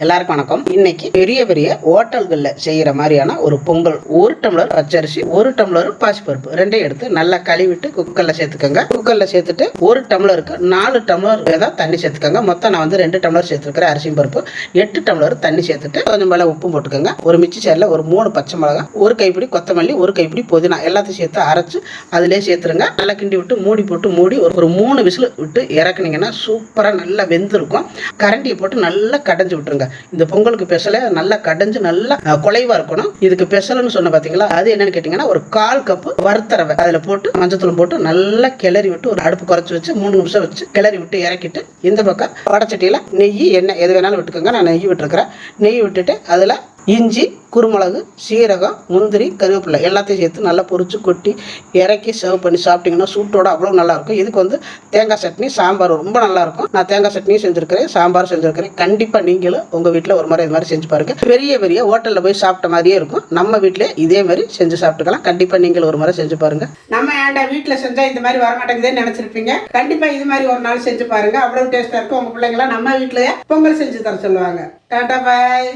எல்லாருக்கும் வணக்கம். இன்னைக்கு பெரிய பெரிய ஹோட்டல்கள்ல செய்யற மாதிரியான ஒரு பொங்கல். ஒரு டம்ளர் பச்சரிசி ஒரு டம்ளர் பாசிப்பருப்பு. ரெண்டையும் எடுத்து நல்லா கழுவிட்டு குக்கர்ல சேர்த்துக்கோங்க. குக்கர்ல சேர்த்துட்டு ஒரு டம்ளருக்கு நாலு டம்ளர் தான் தண்ணி சேர்த்துக்கோங்க. மொத்தம் நான் வந்து ரெண்டு டம்ளர் சேர்த்துருக்கிறேன் அரிசி பருப்பு. எட்டு டம்ளர் தண்ணி சேர்த்துட்டு கொஞ்சம் மேலே உப்பு போட்டுக்கோங்க. ஒரு மிச்சி சேரில் ஒரு மூணு பச்சை மிளகாய் ஒரு கைப்பிடி கொத்தமல்லி ஒரு கைப்பிடி புதினா எல்லாத்தையும் சேர்த்து அரைச்சு அதிலே சேர்த்துருங்க. நல்லா கிண்டி விட்டு மூடி போட்டு மூடி ஒரு ஒரு மூணு விசில் விட்டு இறக்குனீங்கன்னா சூப்பராக நல்லா வெந்திருக்கும். கரண்டியை போட்டு நல்லா கடைஞ்சி விட்டுருங்க. இந்த பொங்கலுக்கு பெசல நல்லா கடைஞ்சு நல்லா குலைவாக குலைவா இருக்கணும். இதுக்கு பெசலுன்னு சொன்ன பார்த்தீங்களா அது என்னன்னு கேட்டிங்கன்னா ஒரு கால் கப்பு வறுத்தரவை. அதில் போட்டு மஞ்சத்தூள் போட்டு நல்லா கிளறி விட்டு ஒரு அடுப்பு குறைச்சி வச்சு மூணு நிமிஷம் வச்சு கிளறி விட்டு இறக்கிட்டு இந்த பக்கம் வடச்சட்டியில் நெய் எண்ணெய் எது வேணாலும் விட்டுக்கோங்க. நான் நெய் விட்டுருக்கிறேன். நெய் விட்டுட்டு அதில் இஞ்சி குருமிளகு சீரகம் முந்திரி கருவேப்பிலை எல்லாத்தையும் சேர்த்து நல்லா பொறிச்சு கொட்டி இறக்கி சர்வ் பண்ணி சாப்பிட்டிங்கன்னா சூட்டோட அவ்வளோ நல்லாயிருக்கும். இதுக்கு வந்து தேங்காய் சட்னி சாம்பார் ரொம்ப நல்லாயிருக்கும். நான் தேங்காய் சட்னியும் செஞ்சுருக்கிறேன் சாம்பார் செஞ்சுருக்கிறேன். கண்டிப்பாக நீங்களும் உங்கள் வீட்டில் ஒரு முறை இது மாதிரி செஞ்சு பாருங்கள் பெரிய பெரிய ஹோட்டலில் போய் சாப்பிட்ட மாதிரியே இருக்கும். நம்ம வீட்டிலே இதே மாதிரி செஞ்சு சாப்பிட்டுக்கலாம். கண்டிப்பாக நீங்கள் ஒரு முறை செஞ்சு பாருங்க. நம்ம ஏன்டா வீட்டில் செஞ்சால் இந்த மாதிரி வர நினச்சிருப்பீங்க? கண்டிப்பாக இது மாதிரி ஒரு நாள் செஞ்சு பாருங்கள் அவ்வளோ டேஸ்ட்டாக இருக்கும். உங்கள் பிள்ளைங்களாம் நம்ம வீட்டிலேயே பொங்கல் செஞ்சு தர சொல்லுவாங்க. Tata bye.